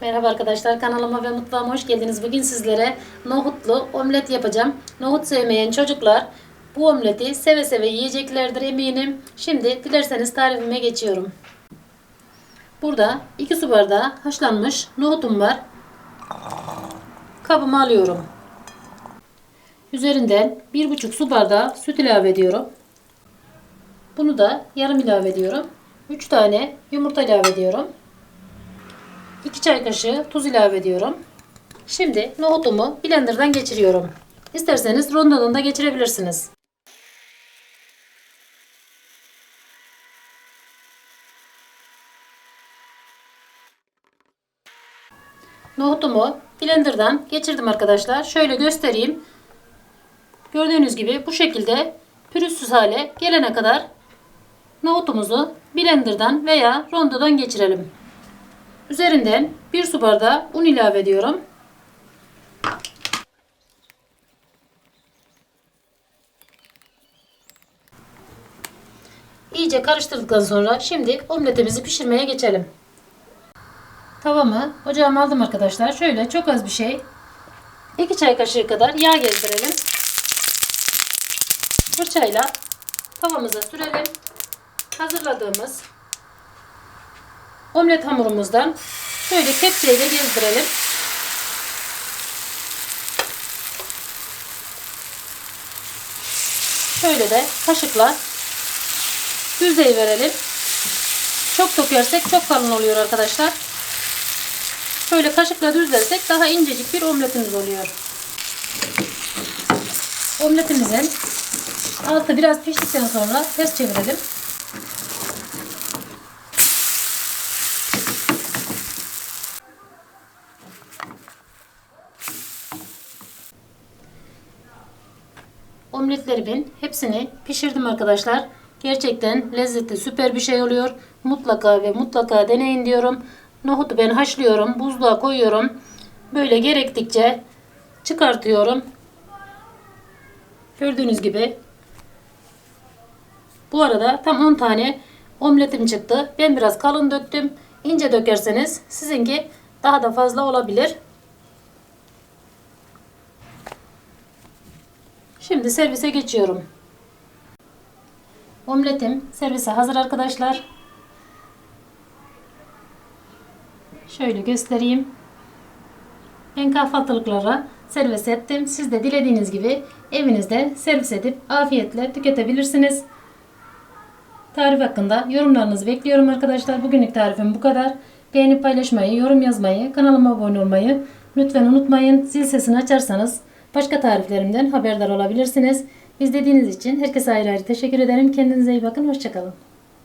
Merhaba arkadaşlar kanalıma ve mutfağıma hoş geldiniz. Bugün sizlere nohutlu omlet yapacağım. Nohut sevmeyen çocuklar bu omleti seve seve yiyeceklerdir eminim. Şimdi dilerseniz tarifime geçiyorum. Burada 2 su bardağı haşlanmış nohutum var. Kabıma alıyorum. Üzerinden 1,5 su bardağı süt ilave ediyorum. Bunu da yarım ilave ediyorum. 3 tane yumurta ilave ediyorum. 2 çay kaşığı tuz ilave ediyorum. Şimdi nohutumu blenderdan geçiriyorum. İsterseniz rondodan da geçirebilirsiniz. Nohutumu blenderdan geçirdim arkadaşlar. Şöyle göstereyim. Gördüğünüz gibi bu şekilde pürüzsüz hale gelene kadar nohutumuzu blenderdan veya rondodan geçirelim. Üzerinden bir su bardağı un ilave ediyorum. İyice karıştırdıktan sonra şimdi omletimizi pişirmeye geçelim. Tavamı ocağıma aldım arkadaşlar. Şöyle çok az bir şey 2 çay kaşığı kadar yağ gezdirelim. Fırçayla tavamıza sürelim. Hazırladığımız omlet hamurumuzdan şöyle kepçeyle gezdirelim. Şöyle de kaşıkla düzey verelim. Çok dökersek çok kalın oluyor arkadaşlar. Şöyle kaşıkla düzlersek daha incecik bir omletimiz oluyor. Omletimizin altı biraz piştikten sonra ters çevirelim. Omletlerimin hepsini pişirdim arkadaşlar. Gerçekten lezzeti süper bir şey oluyor. Mutlaka ve mutlaka deneyin diyorum. Nohutu ben haşlıyorum. Buzluğa koyuyorum. Böyle gerektikçe çıkartıyorum. Gördüğünüz gibi. Bu arada tam 10 tane omletim çıktı. Ben biraz kalın döktüm. İnce dökerseniz sizinki daha da fazla olabilir. Şimdi servise geçiyorum. Omletim servise hazır arkadaşlar. Şöyle göstereyim. Ben kahvaltılıklara servis ettim. Siz de dilediğiniz gibi evinizde servis edip afiyetle tüketebilirsiniz. Tarif hakkında yorumlarınızı bekliyorum arkadaşlar. Bugünlük tarifim bu kadar. Beğenip paylaşmayı, yorum yazmayı, kanalıma abone olmayı lütfen unutmayın. Zil sesini açarsanız başka tariflerimden haberdar olabilirsiniz. İzlediğiniz için herkese ayrı ayrı teşekkür ederim. Kendinize iyi bakın. Hoşçakalın.